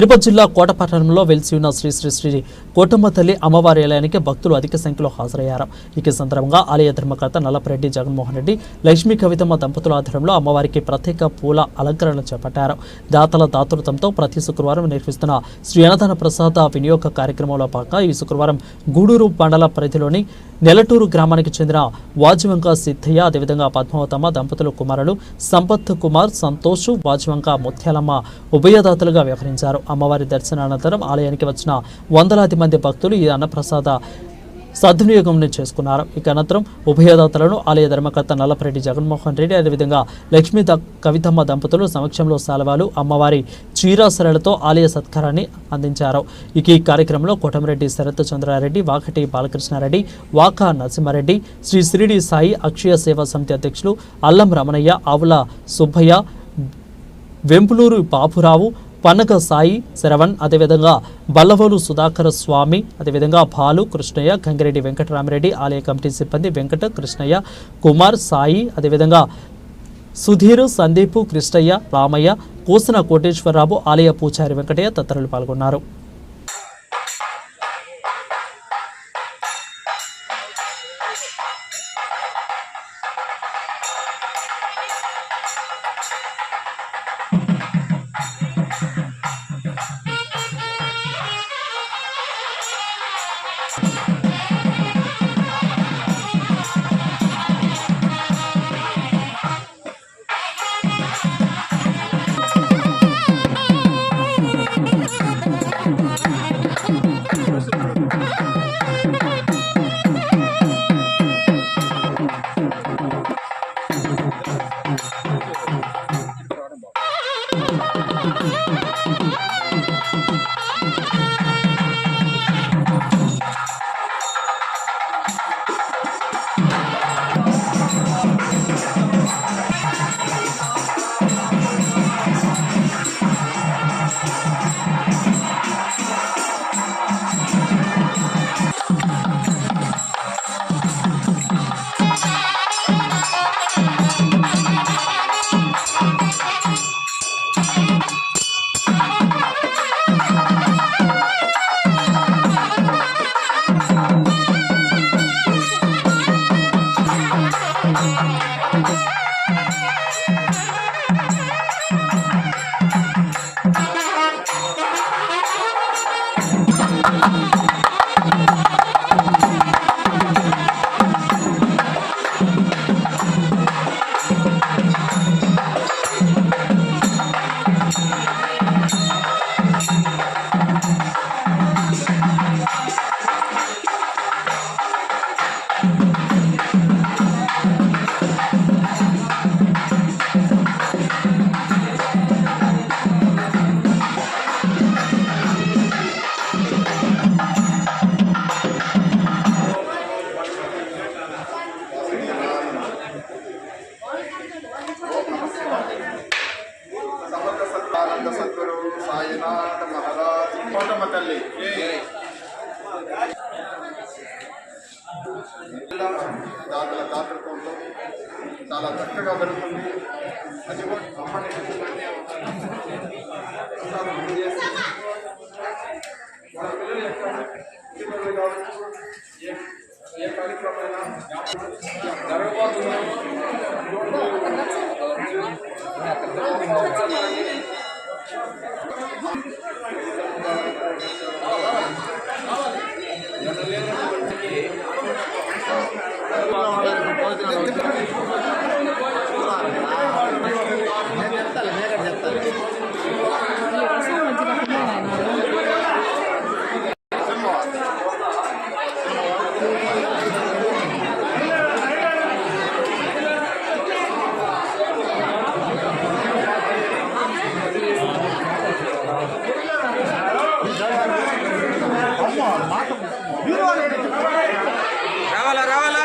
తిరుపతి జిల్లా కోటపట్టణంలో వెలిసి ఉన్న శ్రీ శ్రీ శ్రీ కోటమ్మ తల్లి అమ్మవారి ఆలయానికి భక్తులు అధిక సంఖ్యలో హాజరయ్యారు. ఈ సందర్భంగా ఆలయ ధర్మకర్త నల్లపరెడ్డి జగన్మోహన్ రెడ్డి లక్ష్మీ కవితమ్మ దంపతుల ఆధ్వర్యంలో అమ్మవారికి ప్రత్యేక పూల అలంకరణ చేపట్టారు. దాతల దాతృత్వంతో ప్రతి శుక్రవారం నిర్వహిస్తున్న శ్రీ అన్నదాన ప్రసాద వినియోగ కార్యక్రమంలో భాగంగా ఈ శుక్రవారం గూడూరు మండల పరిధిలోని నెలటూరు గ్రామానికి చెందిన వాజవంక సిద్ధయ్య అదేవిధంగా పద్మావతమ్మ దంపతుల కుమారులు సంపత్ కుమార్ సంతోష్ వాజవంక ముత్యాలమ్మ ఉభయదాతలుగా వ్యవహరించారు. అమ్మవారి దర్శనానంతరం ఆలయానికి వచ్చిన వందలాది మంది భక్తులు ఈ అన్నప్రసాద సద్వినియోగం చేసుకున్నారు. ఇక అనంతరం ఉభయదాతలను ఆలయ ధర్మకర్త నల్లపరెడ్డి జగన్మోహన్ రెడ్డి అదేవిధంగా లక్ష్మీ కవితమ్మ దంపతులు సమక్షంలో సాలవాలు అమ్మవారి చీరాసరలతో ఆలయ సత్కారాన్ని అందించారు. ఇక ఈ కార్యక్రమంలో కోటమిరెడ్డి శరత్ చంద్రారెడ్డి వాకటి బాలకృష్ణారెడ్డి వాకా నరసింహారెడ్డి శ్రీ శ్రీడి సాయి అక్షయ సేవా సమితి అధ్యక్షులు అల్లం రమణయ్య ఆవుల సుబ్బయ్య వెంపులూరు బాపురావు పనక సాయి శరవణ్ అదేవిధంగా బల్లవోలు సుధాకర స్వామి అదేవిధంగా బాలు కృష్ణయ్య గంగిరెడ్డి వెంకటరామిరెడ్డి ఆలయ కమిటీ సిబ్బంది వెంకట కృష్ణయ్య కుమార్ సాయి అదేవిధంగా సుధీర్ సందీపు కృష్ణయ్య రామయ్య కోసిన కోటేశ్వరరావు ఆలయ పూజారి వెంకటయ్య తదితరులు పాల్గొన్నారు. Mm-hmm. దాతల దాతృత్వంలో చాలా చక్కగా జరుగుతుంది. అది కూడా అమ్మని రావాలా రావాలా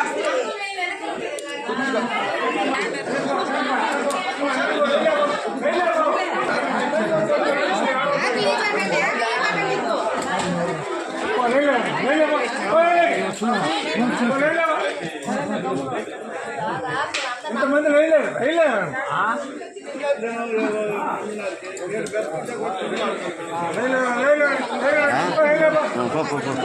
ఇంతమంది వేయలేరు వేయలేరు పో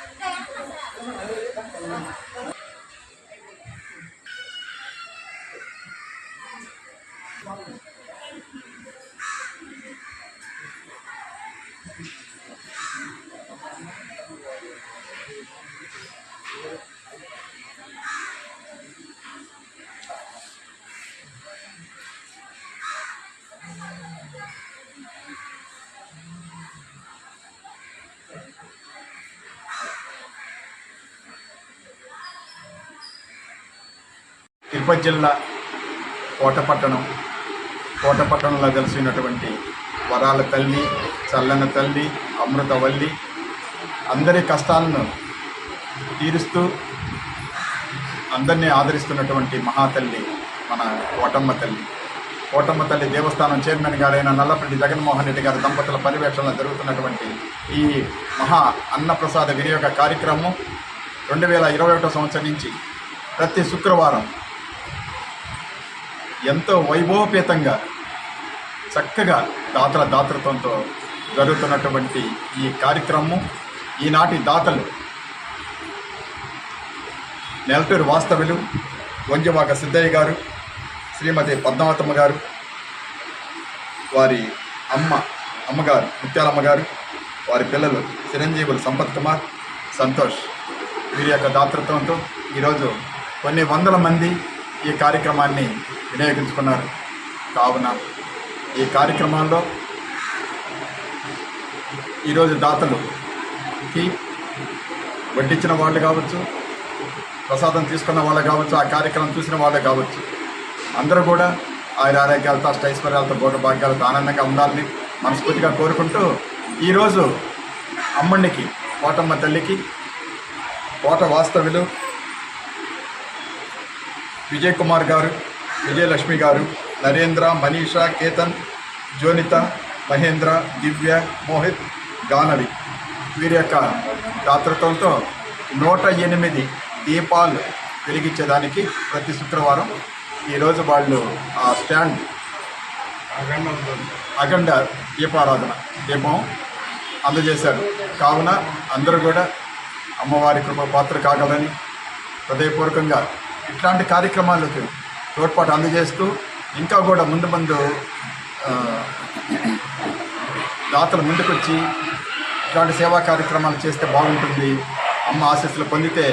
తిరుపతి జిల్లా కోటపట్టణం. కోటపట్టణంలో కలిసినటువంటి వరాల తల్లి చల్లన తల్లి అమృతవల్లి అందరి కష్టాలను తీరుస్తూ అందరినీ ఆదరిస్తున్నటువంటి మహాతల్లి మన కోటమ్మ తల్లి. కోటమ్మ తల్లి దేవస్థానం చైర్మన్ గారైన నల్లపల్లి జగన్మోహన్ రెడ్డి గారి దంపతుల పర్యవేక్షణలో జరుగుతున్నటువంటి ఈ మహా అన్నప్రసాద వినియోగ కార్యక్రమం రెండు వేల ఇరవై ఒకటో సంవత్సరం నుంచి ప్రతి శుక్రవారం ఎంతో వైభవపేతంగా చక్కగా దాతల దాతృత్వంతో జరుగుతున్నటువంటి ఈ కార్యక్రమం ఈనాటి దాతలు నెలటూరు వాస్తవులు వంజవాక సిద్ధయ్య గారు శ్రీమతి పద్మావతమ్మ గారు వారి అమ్మ అమ్మగారు ముత్యాలమ్మ గారు వారి పిల్లలు చిరంజీవులు సంపత్ కుమార్ సంతోష్ వీరి యొక్క దాతృత్వంతో ఈరోజు కొన్ని వందల మంది ఈ కార్యక్రమాన్ని వినియోగించుకున్నారు కావున ఈ కార్యక్రమాల్లో ఈరోజు దాతలుకి వడ్డించిన వాళ్ళు కావచ్చు ప్రసాదం తీసుకున్న వాళ్ళు కావచ్చు ఆ కార్యక్రమం చూసిన వాళ్ళు కావచ్చు అందరూ కూడా ఆయన ఆరోగ్యాలతో అష్టైశ్వర్యాలతో గోడ భాగ్యాలతో ఆనందంగా ఉండాలని మనస్ఫూర్తిగా కోరుకుంటూ ఈరోజు అమ్మడికి కోటమ్మ తల్లికి కోట వాస్తవ్యులు విజయ్ కుమార్ గారు విజయలక్ష్మి గారు నరేంద్ర మనీషా కేతన్ జోనిత మహేంద్ర దివ్య మోహిత్ గానవి. వీరి యొక్క దాతృత్వంతో నూట ఎనిమిది దీపాలు వెలిగించేదానికి ప్రతి శుక్రవారం ఈరోజు వాళ్ళు ఆ స్టాండ్ అఖండ దీపారాధన దీపం అందజేశారు. కావున అందరూ కూడా అమ్మవారి కృప పాత్ర కాగలని హృదయపూర్వకంగా ఇట్లాంటి కార్యక్రమాలకు తోడ్పాటు అందజేస్తూ ఇంకా కూడా ముందు ముందు దాతలు ముందుకొచ్చి ఇలాంటి సేవా కార్యక్రమాలు చేస్తే బాగుంటుంది అమ్మ ఆశీస్సులు పొందితే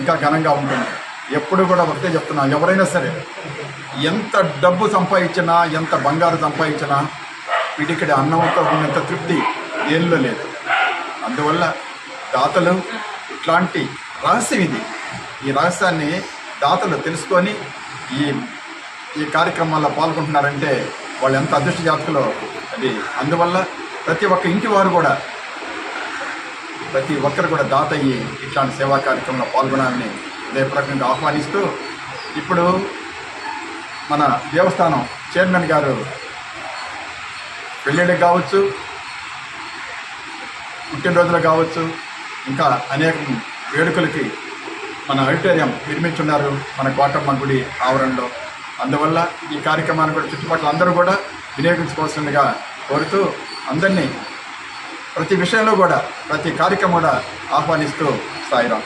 ఇంకా ఘనంగా ఉంటుంది. ఎప్పుడు కూడా ఒకటే చెప్తున్నా ఎవరైనా సరే ఎంత డబ్బు సంపాదించినా ఎంత బంగారు సంపాదించినా వీటికి అన్నంతో ఉన్నంత తృప్తి ఏళ్ళు లేదు. అందువల్ల దాతలు ఇట్లాంటి రహస్యం ఇది. ఈ రహస్యాన్ని దాతలు తెలుసుకొని ఈ ఈ కార్యక్రమాల్లో పాల్గొంటున్నారంటే వాళ్ళు ఎంత అదృష్ట జాతకులో అది. అందువల్ల ప్రతి ఒక్క ఇంటి వారు కూడా ప్రతి ఒక్కరు కూడా దాత అయ్యి ఇట్లాంటి సేవా కార్యక్రమంలో పాల్గొనాలని హృదయపూర్వకంగా ఆహ్వానిస్తూ ఇప్పుడు మన దేవస్థానం చైర్మన్ గారు పెళ్ళిళ్ళకి కావచ్చు పుట్టినరోజులు కావచ్చు ఇంకా అనేక వేడుకలకి మన ఆడిటోరియం నిర్మించున్నారు మన కోటమ్మ గుడి ఆవరణలో. అందువల్ల ఈ కార్యక్రమాన్ని కూడా చుట్టుపక్కల అందరూ కూడా వినియోగించుకోవాల్సిందిగా కోరుతూ అందరినీ ప్రతి విషయంలో కూడా ప్రతి కార్యక్రమం కూడా ఆహ్వానిస్తూ సాయిరాం.